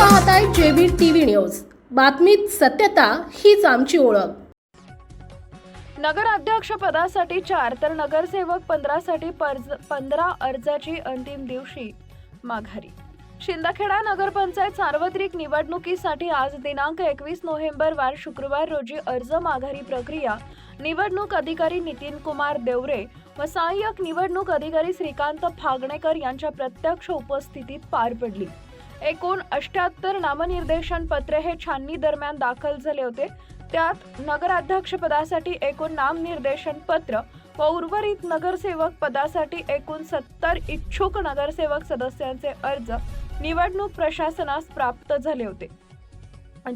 पाहताय JB TV news. बातमीत सत्यता हीच आमची ओळख. नगराध्यक्ष पदासाठी चार तर नगरसेवक पंधरासाठी पर्ज पंधरा अर्जाची अंतिम दिवशी माघारी. शिंदखेडा नगरपंचायत सार्वत्रिक निवडणुकीसाठी आज दिनांक एकवीस नोव्हेंबर वार शुक्रवार रोजी अर्ज माघारी प्रक्रिया. निवडणूक अधिकारी नितीन कुमार देवरे व सहाय्यक निवडणूक अधिकारी श्रीकांत फागणेकर यांच्या प्रत्यक्ष उपस्थितीत पार पडली. एकूण अष्ट्याहत्तर नामनिर्देशन पत्रे हे छाननी दरम्यान दाखल झाले होते. त्यात नगराध्यक्षपदासाठी एकूण नामनिर्देशन पत्र व उर्वरित नगरसेवक पदासाठी एकूण सत्तर इच्छुक नगरसेवक सदस्यांचे अर्ज निवडणूक प्रशासनास प्राप्त झाले होते.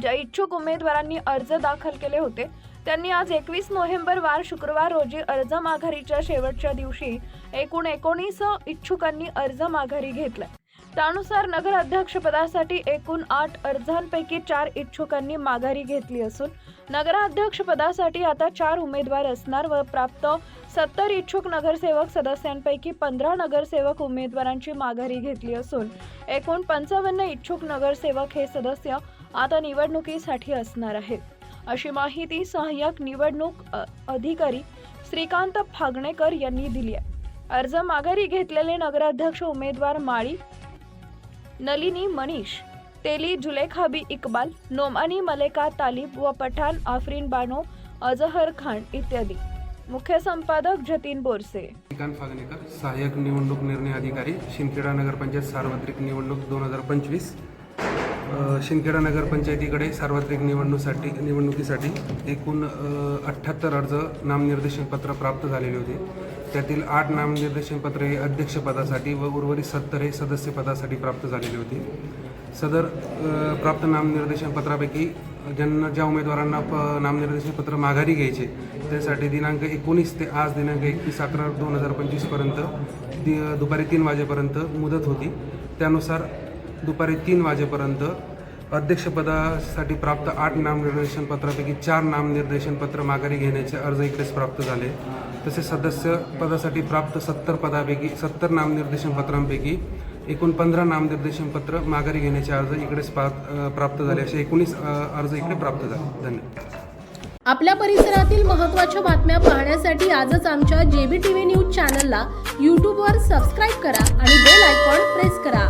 ज्या इच्छुक उमेदवारांनी अर्ज दाखल केले होते त्यांनी आज एकवीस नोव्हेंबर वार शुक्रवार रोजी अर्ज माघारीच्या शेवटच्या दिवशी एकूण एकोणीस इच्छुकांनी अर्ज माघारी घेतला. त्यानुसार नगराध्यक्षपदासाठी एकूण आठ अर्जांपैकी चार इच्छुकांनी माघारी घेतली असून नगराध्यक्षपदासाठी आता चार उमेदवार असणार व प्राप्त सत्तर इच्छुक नगरसेवक सदस्यांपैकी पंधरा नगरसेवक उमेदवारांची माघारी घेतली असून एकूण पंचावन्न इच्छुक नगरसेवक हे सदस्य आता निवडणुकीसाठी असणार आहेत. अशी माहिती सहाय्यक निवडणूक अधिकारी श्रीकांत फागणेकर यांनी दिली आहे. अर्ज माघारी घेतलेले नगराध्यक्ष उमेदवार माळी नलिनी मनीष तेली जुलेखाबी इकबाल नोमानी मलेका तालिब व पठाण आफरीन बानो अजहर खान इत्यादी. मुख्य संपादक जतीन बोरसे. श्रीकांत फागणेकर सहाय्यक निवडणूक निर्णय अधिकारी शिंदखेडा नगरपंचायत सार्वत्रिक निवडणूक दोन हजार पंचवीस. शिंदखेडा नगरपंचायतीकडे सार्वत्रिक निवडणुकीसाठी निवडणुकीसाठी एकूण अठ्ठ्याहत्तर अर्ज नामनिर्देशन पत्र प्राप्त झालेले होते. त्यातील आठ नामनिर्देशन पत्रे हे अध्यक्षपदासाठी व उर्वरित सत्तर हे सदस्यपदासाठी प्राप्त झालेले होते. सदर प्राप्त नामनिर्देशन पत्रापैकी ज्यांना ज्या उमेदवारांना प नामनिर्देशन पत्र माघारी घ्यायचे त्यासाठी दिनांक एकोणीस ते आज दिनांक एकतीस अकरा दोन हजार पंचवीसपर्यंत दि दुपारी तीन वाजेपर्यंत मुदत होती. त्यानुसार दुपारी तीन वाजेपर्यंत अध्यक्षपदासाठी प्राप्त आठ नामनिर्देशन पत्रापैकी चार नामनिर्देशन पत्र माघारी घेण्याचे अर्ज इकडेच प्राप्त झाले. तसेच सदस्य पदासाठी प्राप्त सत्तर पदापैकी सत्तर नामनिर्देशन पत्रांपैकी एकूण पंधरा नामनिर्देशन पत्र माघारी घेण्याचे अर्ज इकडेच प्राप्त झाले. असे एकोणीस अर्ज इकडे प्राप्त झाले. धन्यवाद. आपल्या परिसरातील महत्त्वाच्या बातम्या पाहण्यासाठी आजच आमच्या जेबी टीव्ही न्यूज चॅनलला यूट्यूबवर सबस्क्राईब करा आणि बेल आयकॉन प्रेस करा.